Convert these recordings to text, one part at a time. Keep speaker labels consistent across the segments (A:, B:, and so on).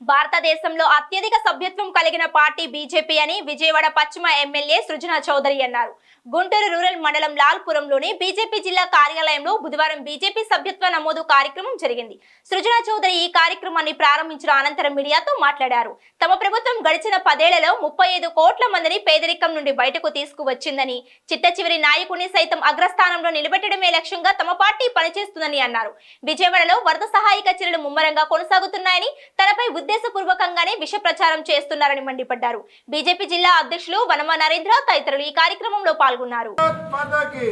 A: భారతదేశంలో అత్యధిక సభ్యత్వం కలిగిన పార్టీ బీజేపీ అని విజయవాడ పశ్చిమ ఎమ్మెల్యే సృజన చౌదరి అన్నారు. గుంటూరు రూరల్ మండలం లాల్పురంలోని బీజేపీ జిల్లా కార్యాలయంలో బుధవారం బీజేపీ సభ్యత్వ నమోదు కార్యక్రమం జరిగింది. సృజన చౌదరి ఈ కార్యక్రమాన్ని ప్రారంభించిన అనంతరం మీడియాతో మాట్లాడారు. తమ ప్రభుత్వం గడిచిన పదేళ్ళలో ముప్పై ఐదు కోట్ల మందిని పేదరికం నుండి బయటకు తీసుకువచ్చిందని చిట్ట చివరి నాయకుని సైతం అగ్రస్థానంలో నిలబెట్టడమే లక్ష్యంగా తమ పార్టీ పనిచేస్తుందని అన్నారు. విజయవాడలో వరద సహాయక చర్యలు ముమ్మరంగా కొనసాగుతున్నాయని తనపై ఉద్దేశపూర్వకంగానే విష ప్రచారం చేస్తున్నారని మండిపడ్డారు. బీజేపీ జిల్లా అధ్యక్షులు వనమ నరేంద్ర తదితరులు ఈ కార్యక్రమంలో పాల్గొన్నారు.
B: భారత్ మాతాకి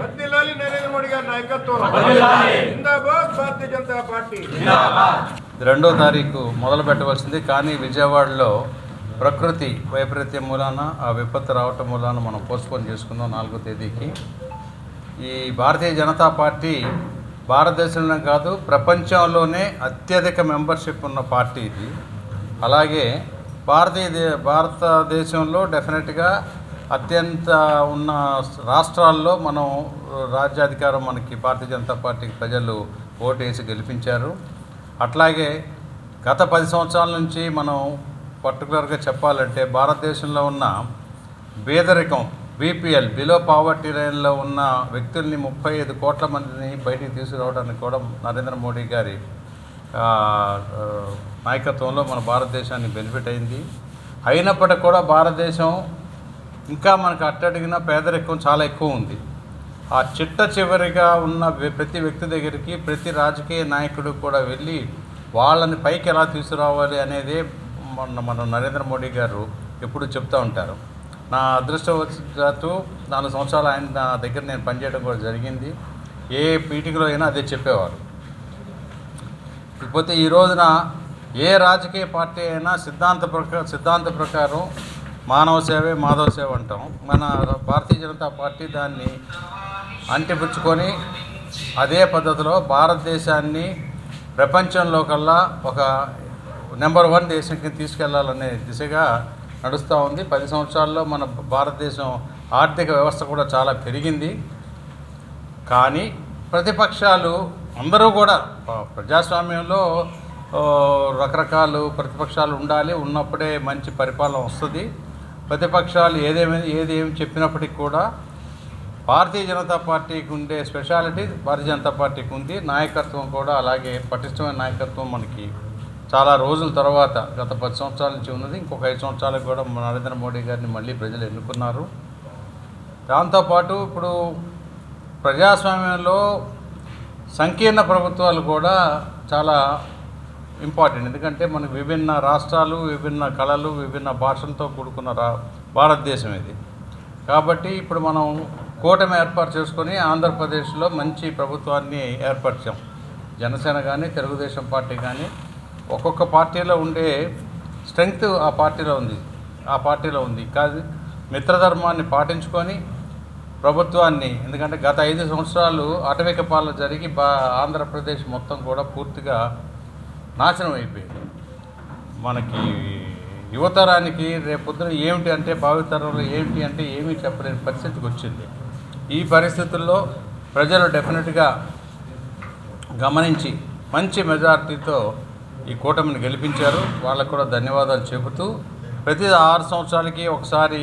B: వర్ధిల్లాలి నరేంద్ర మోడీ గారి నాయకత్వం. జిందాబాద్ భారతీయ జనతా పార్టీ.
C: రెండో తారీఖు మొదలు పెట్టవలసింది కానీ విజయవాడలో ప్రకృతి వైపరీత్యం మూలాన ఆ విపత్తు రావటం మూలాన మనం పోస్ట్పోన్ చేసుకుందాం నాలుగో తేదీకి. ఈ భారతీయ జనతా పార్టీ భారతదేశంలో కాదు ప్రపంచంలోనే అత్యధిక మెంబర్షిప్ ఉన్న పార్టీ ఇది. అలాగే భారతీయ దే- భారతదేశంలో డెఫినెట్గా అత్యంత ఉన్న రాష్ట్రాల్లో మనం రాజ్యాధికారం మనకి భారతీయ జనతా పార్టీకి ప్రజలు ఓటు వేసి గెలిపించారు. అట్లాగే గత పది సంవత్సరాల నుంచి మనం పర్టికులర్గా చెప్పాలంటే భారతదేశంలో ఉన్న పేదరికం బీపీఎల్ బిలో పావర్టీ లైన్లో ఉన్న వ్యక్తుల్ని ముప్పై ఐదు కోట్ల మందిని బయటికి తీసుకురావడానికి కూడా నరేంద్ర మోడీ గారి నాయకత్వంలో మన భారతదేశాన్ని బెనిఫిట్ అయింది. అయినప్పటికీ కూడా భారతదేశం ఇంకా మనకు అట్టడిగిన పేదరికం చాలా ఎక్కువ ఉంది. ఆ చిట్ట చివరిగా ఉన్న వ్య- ప్రతి వ్యక్తి దగ్గరికి ప్రతి రాజకీయ నాయకుడు కూడా వెళ్ళి వాళ్ళని పైకి ఎలా తీసుకురావాలి అనేది మన మన నరేంద్ర మోడీ గారు ఎప్పుడు చెప్తూ ఉంటారు. నా అదృష్టవశాత్తు నాలుగు సంవత్సరాలు ఆయన నా దగ్గర నేను పనిచేయడం కూడా జరిగింది. ఏ మీటింగ్లో అయినా అదే చెప్పేవారు. ఇకపోతే ఈ రోజున ఏ రాజకీయ పార్టీ అయినా సిద్ధాంత ప్రకారం సిద్ధాంత ప్రకారం మానవ సేవే మాధవ సేవ అంటాం. మన భారతీయ జనతా పార్టీ దాన్ని అంటిపుచ్చుకొని అదే పద్ధతిలో భారతదేశాన్ని ప్రపంచంలో కల్లా ఒక నెంబర్ వన్ దేశంకి తీసుకెళ్ళాలనే దిశగా నడుస్తూ ఉంది. పది సంవత్సరాల్లో మన భారతదేశం ఆర్థిక వ్యవస్థ కూడా చాలా పెరిగింది. కానీ ప్రతిపక్షాలు అందరూ కూడా ప్రజాస్వామ్యంలో రకరకాలు ప్రతిపక్షాలు ఉండాలి. ఉన్నప్పుడే మంచి పరిపాలన వస్తుంది. ప్రతిపక్షాలు ఏదేమి ఏది ఏమి చెప్పినప్పటికీ కూడా భారతీయ జనతా పార్టీకి ఉండే స్పెషాలిటీ భారతీయ జనతా పార్టీకి ఉంది. నాయకత్వం కూడా అలాగే పటిష్టమైన నాయకత్వం మనకి చాలా రోజుల తర్వాత గత పది సంవత్సరాల నుంచి ఉన్నది. ఇంకొక ఐదు సంవత్సరాలకు కూడా నరేంద్ర మోడీ గారిని మళ్ళీ ప్రజలు ఎన్నుకున్నారు. దాంతోపాటు ఇప్పుడు ప్రజాస్వామ్యంలో సంకీర్ణ ప్రభుత్వాలు కూడా చాలా ఇంపార్టెంట్. ఎందుకంటే మనకు విభిన్న రాష్ట్రాలు విభిన్న కళలు విభిన్న భాషలతో కూడుకున్న రా భారతదేశం ఇది. కాబట్టి ఇప్పుడు మనం కూటమి ఏర్పాటు చేసుకొని ఆంధ్రప్రదేశ్లో మంచి ప్రభుత్వాన్ని ఏర్పరిచాం. జనసేన కానీ తెలుగుదేశం పార్టీ కానీ ఒక్కొక్క పార్టీలో ఉండే స్ట్రెంగ్త్ ఆ పార్టీలో ఉంది. ఆ పార్టీలో ఉంది. కాదు మిత్రధర్మాన్ని పాటించుకొని ప్రభుత్వాన్ని ఎందుకంటే గత ఐదు సంవత్సరాలు అటవిక పాలన జరిగి బా ఆంధ్రప్రదేశ్ మొత్తం కూడా పూర్తిగా నాశనం అయిపోయింది. మనకి యువతరానికి రేపొద్దున ఏమిటి అంటే భావితరంలో ఏమిటి అంటే ఏమీ చెప్పలేని పరిస్థితికి వచ్చింది. ఈ పరిస్థితుల్లో ప్రజలు డెఫినెట్గా గమనించి మంచి మెజార్టీతో ఈ కూటమిని గెలిపించారు. వాళ్ళకు కూడా ధన్యవాదాలు చెబుతూ ప్రతి ఆరు సంవత్సరాలకి ఒకసారి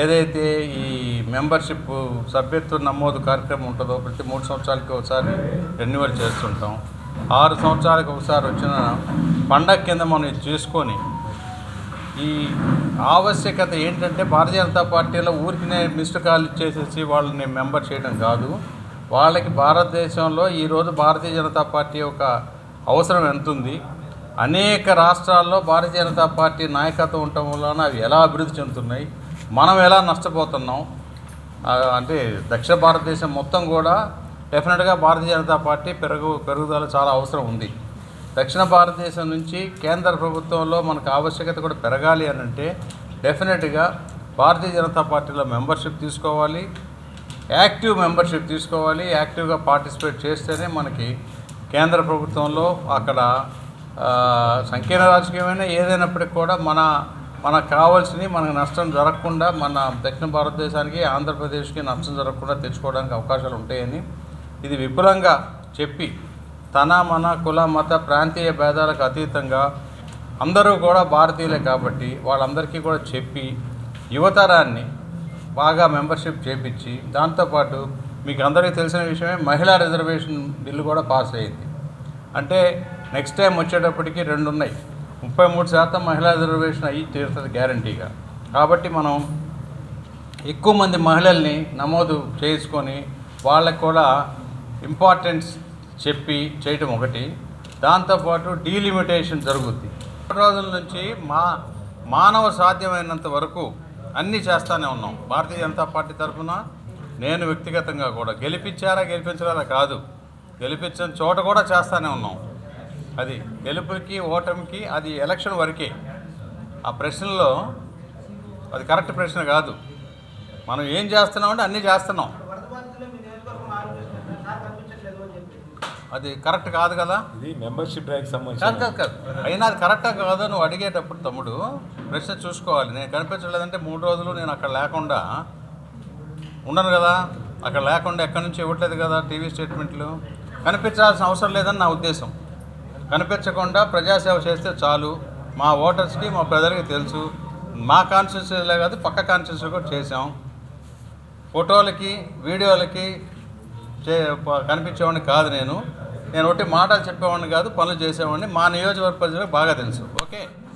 C: ఏదైతే ఈ మెంబర్షిప్ సభ్యత్వ నమోదు కార్యక్రమం ఉంటుందో ప్రతి మూడు సంవత్సరాలకి ఒకసారి రెన్యువల్ చేస్తుంటాం. ఆరు సంవత్సరాలకు ఒకసారి వచ్చిన పండగ కింద మనం ఇది చేసుకొని ఈ ఆవశ్యకత ఏంటంటే భారతీయ జనతా పార్టీలో ఊరికినే మిస్డ్ కాల్ ఇచ్చేసేసి వాళ్ళని మెంబర్ చేయడం కాదు. వాళ్ళకి భారతదేశంలో ఈరోజు భారతీయ జనతా పార్టీ యొక్క అవసరం ఎంత ఉంది అనేక రాష్ట్రాల్లో భారతీయ జనతా పార్టీ నాయకత్వం ఉండటం వలన అవి ఎలా అభివృద్ధి చెందుతున్నాయి మనం ఎలా నష్టపోతున్నాం అంటే దక్షిణ భారతదేశం మొత్తం కూడా డెఫినెట్గా భారతీయ జనతా పార్టీ పెరుగు పెరుగుదల చాలా అవసరం ఉంది. దక్షిణ భారతదేశం నుంచి కేంద్ర ప్రభుత్వంలో మనకు ఆవశ్యకత కూడా పెరగాలి అని అంటే డెఫినెట్గా భారతీయ జనతా పార్టీలో మెంబర్షిప్ తీసుకోవాలి యాక్టివ్ మెంబర్షిప్ తీసుకోవాలి యాక్టివ్గా పార్టిసిపేట్ చేస్తేనే మనకి కేంద్ర ప్రభుత్వంలో అక్కడ సంకీర్ణ రాజకీయమైన ఏదైనప్పటికీ కూడా మన మనకు కావాల్సినవి మనకు నష్టం జరగకుండా మన దక్షిణ భారతదేశానికి ఆంధ్రప్రదేశ్కి నష్టం జరగకుండా తెచ్చుకోవడానికి అవకాశాలు ఉంటాయని ఇది విపులంగా చెప్పి తన మన కుల మత ప్రాంతీయ భేదాలకు అతీతంగా అందరూ కూడా భారతీయులే కాబట్టి వాళ్ళందరికీ కూడా చెప్పి యువతరాన్ని బాగా మెంబర్షిప్ చేపించి దాంతోపాటు మీకు అందరికీ తెలిసిన విషయమే మహిళా రిజర్వేషన్ బిల్లు కూడా పాస్ అయ్యింది అంటే నెక్స్ట్ టైం వచ్చేటప్పటికి రెండు ఉన్నాయి ముప్పై మూడు శాతం మహిళా రిజర్వేషన్ అయ్యి తీరుతుంది గ్యారంటీగా. కాబట్టి మనం ఎక్కువ మంది మహిళల్ని నమోదు చేసుకొని వాళ్ళకు కూడా ఇంపార్టెన్స్ చెప్పి చేయటం ఒకటి. దాంతోపాటు డీలిమిటేషన్ జరుగుద్ది. రోజుల నుంచి మా మానవ సాధ్యమైనంత వరకు అన్నీ చేస్తానే ఉన్నాం. భారతీయ జనతా పార్టీ తరఫున నేను వ్యక్తిగతంగా కూడా గెలిపించారా గెలిపించారా కాదు. గెలిపించిన చోట కూడా చేస్తూనే ఉన్నాం. అది గెలుపుకి ఓటమికి అది ఎలక్షన్ వరకే. ఆ ప్రశ్నలో అది కరెక్ట్ ప్రశ్న కాదు. మనం ఏం చేస్తున్నామంటే అన్నీ చేస్తున్నాం. అది కరెక్ట్ కాదు కదా?
D: ఇది మెంబర్షిప్ డ్రైవ్కి
C: కాదు
D: సంబంధించి
C: కాదు కాదు. అయినా అది కరెక్టా కాదో నువ్వు అడిగేటప్పుడు తమ్ముడు ప్రశ్న చూసుకోవాలి. నేను కనిపించలేదంటే మూడు రోజులు నేను అక్కడ లేకుండా ఉండను కదా? అక్కడ లేకుండా ఎక్కడి నుంచి ఇవ్వట్లేదు కదా టీవీ స్టేట్మెంట్లు? కనిపించాల్సిన అవసరం లేదని నా ఉద్దేశం. కనిపించకుండా ప్రజాసేవ చేస్తే చాలు. మా ఓటర్స్కి మా ప్రజలకి తెలుసు. మా కాన్స్టిట్యూన్సీలో కాదు పక్క కాన్స్టిట్యూన్సీ కూడా చేసాం ఫోటోలకి వీడియోలకి చే కనిపించేవాడిని కాదు నేను. నేను ఒకటి మాటలు చెప్పేవాడిని కాదు పనులు చేసేవాడిని. మా నియోజకవర్గ ప్రజలకు బాగా తెలుసు. ఓకే?